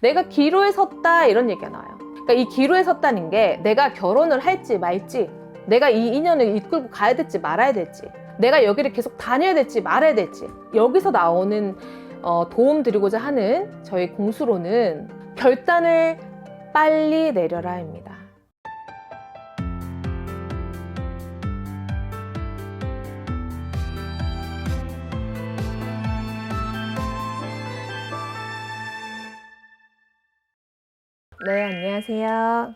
내가 기로에 섰다 이런 얘기가 나와요. 그러니까 이 기로에 섰다는 게 내가 결혼을 할지 말지, 내가 이 인연을 이끌고 가야 될지 말아야 될지, 내가 여기를 계속 다녀야 될지 말아야 될지 여기서 나오는 어, 도움 드리고자 하는 저희 공수로는 결단을 빨리 내려라입니다. 네, 안녕하세요.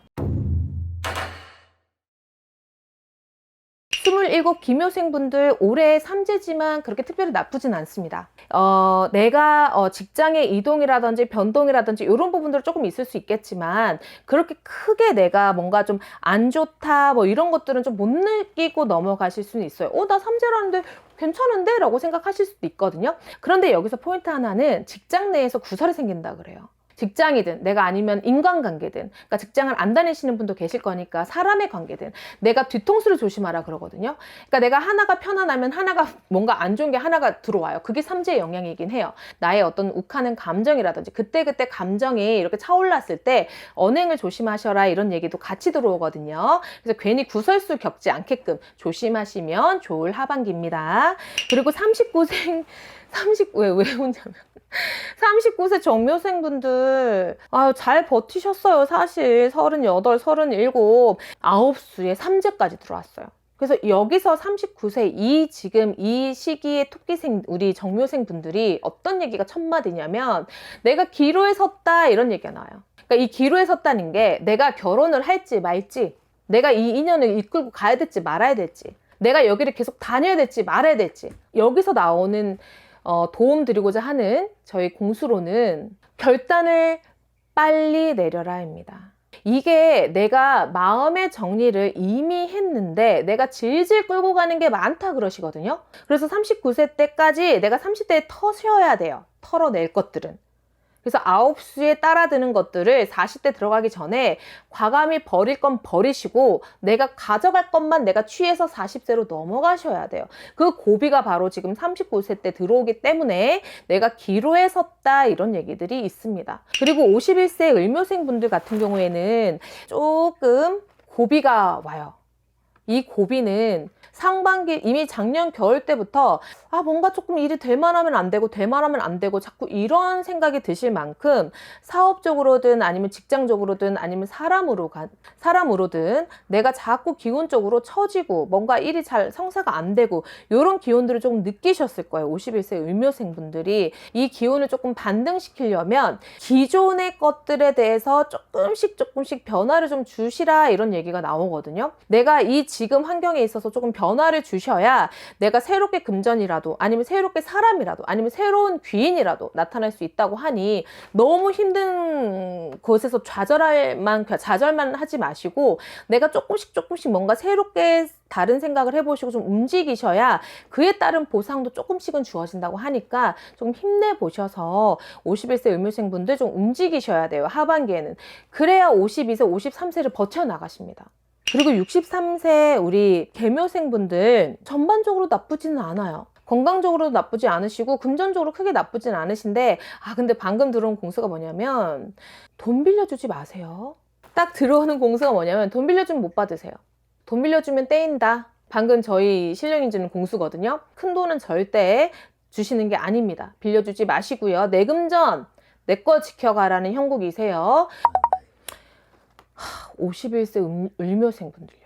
27 기묘생분들 올해 삼재지만 그렇게 특별히 나쁘진 않습니다. 어, 내가 어, 직장의 이동이라든지 변동이라든지 이런 부분들 조금 있을 수 있겠지만 그렇게 크게 내가 뭔가 좀 안 좋다 뭐 이런 것들은 좀 못 느끼고 넘어가실 수는 있어요. 어, 나 삼재라는데 괜찮은데? 라고 생각하실 수도 있거든요. 그런데 여기서 포인트 하나는 직장 내에서 구설이 생긴다 그래요. 직장이든 내가 아니면 인간관계든 그러니까 직장을 안 다니시는 분도 계실 거니까 사람의 관계든 내가 뒤통수를 조심하라 그러거든요. 그러니까 내가 하나가 편안하면 하나가 뭔가 안 좋은 게 하나가 들어와요. 그게 삼재의 영향이긴 해요. 나의 어떤 욱하는 감정이라든지 그때그때 감정이 이렇게 차올랐을 때 언행을 조심하셔라 이런 얘기도 같이 들어오거든요. 그래서 괜히 구설수 겪지 않게끔 조심하시면 좋을 하반기입니다. 그리고 39생 30, 왜, 왜 혼자면? 39세 정묘생분들, 아유, 잘 버티셨어요, 사실. 38, 37, 9수에 삼재까지 들어왔어요. 그래서 여기서 39세 이 지금 이 시기에 토끼생 우리 정묘생 분들이 어떤 얘기가 첫 마디냐면 내가 기로에 섰다 이런 얘기가 나와요. 그러니까 이 기로에 섰다는 게 내가 결혼을 할지 말지, 내가 이 인연을 이끌고 가야 될지 말아야 될지, 내가 여기를 계속 다녀야 될지 말아야 될지 여기서 나오는 어, 도움 드리고자 하는 저희 공수로는 결단을 빨리 내려라입니다. 이게 내가 마음의 정리를 이미 했는데 내가 질질 끌고 가는 게 많다 그러시거든요. 그래서 39세 때까지 내가 30대에 터셔야 돼요. 털어낼 것들은. 그래서 9수에 따라드는 것들을 40대 들어가기 전에 과감히 버릴 건 버리시고 내가 가져갈 것만 내가 취해서 40세로 넘어가셔야 돼요. 그 고비가 바로 지금 39세 때 들어오기 때문에 내가 기로에 섰다 이런 얘기들이 있습니다. 그리고 51세 을묘생 분들 같은 경우에는 조금 고비가 와요. 이 고비는 상반기 이미 작년 겨울 때부터 아 뭔가 조금 일이 될 만하면 안 되고 될 만하면 안 되고 자꾸 이런 생각이 드실 만큼 사업적으로든 아니면 직장적으로든 아니면 사람으로 가, 사람으로든 내가 자꾸 기운적으로 처지고 뭔가 일이 잘 성사가 안 되고 이런 기운들을 조금 느끼셨을 거예요. 51세 을묘생 분들이. 이 기운을 조금 반등시키려면 기존의 것들에 대해서 조금씩 조금씩 변화를 좀 주시라 이런 얘기가 나오거든요. 내가 이 지금 환경에 있어서 조금 변화를 주셔야 내가 새롭게 금전이라도 아니면 새롭게 사람이라도 아니면 새로운 귀인이라도 나타날 수 있다고 하니 너무 힘든 곳에서 좌절할만 좌절만 하지 마시고 내가 조금씩 조금씩 뭔가 새롭게 다른 생각을 해보시고 좀 움직이셔야 그에 따른 보상도 조금씩은 주어진다고 하니까 좀 힘내보셔서 51세 의무생 분들 좀 움직이셔야 돼요. 하반기에는. 그래야 52세, 53세를 버텨나가십니다. 그리고 63세 우리 개묘생분들 전반적으로 나쁘지는 않아요. 건강적으로 나쁘지 않으시고 금전적으로 크게 나쁘진 않으신데 아 근데 방금 들어온 공수가 뭐냐면 돈 빌려주지 마세요. 딱 들어오는 공수가 뭐냐면 돈 빌려주면 못 받으세요. 돈 빌려주면 떼인다. 방금 저희 실력인지는 공수거든요. 큰 돈은 절대 주시는 게 아닙니다. 빌려주지 마시고요. 내 금전 내 거 지켜가라는 형국이세요. 51세 음, 을묘생 분들요.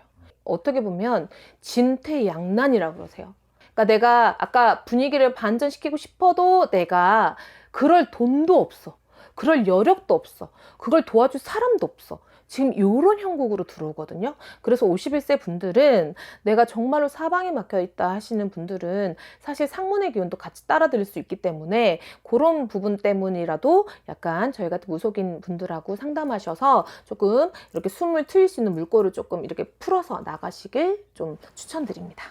어떻게 보면 진퇴양난이라고 그러세요. 그러니까 내가 아까 분위기를 반전시키고 싶어도 내가 그럴 돈도 없어. 그럴 여력도 없어. 그걸 도와줄 사람도 없어. 지금 이런 형국으로 들어오거든요. 그래서 51세 분들은 내가 정말로 사방에 막혀 있다 하시는 분들은 사실 상문의 기운도 같이 따라드릴 수 있기 때문에 그런 부분 때문이라도 약간 저희 같은 무속인 분들하고 상담하셔서 조금 이렇게 숨을 트일 수 있는 물꼬를 조금 이렇게 풀어서 나가시길 좀 추천드립니다.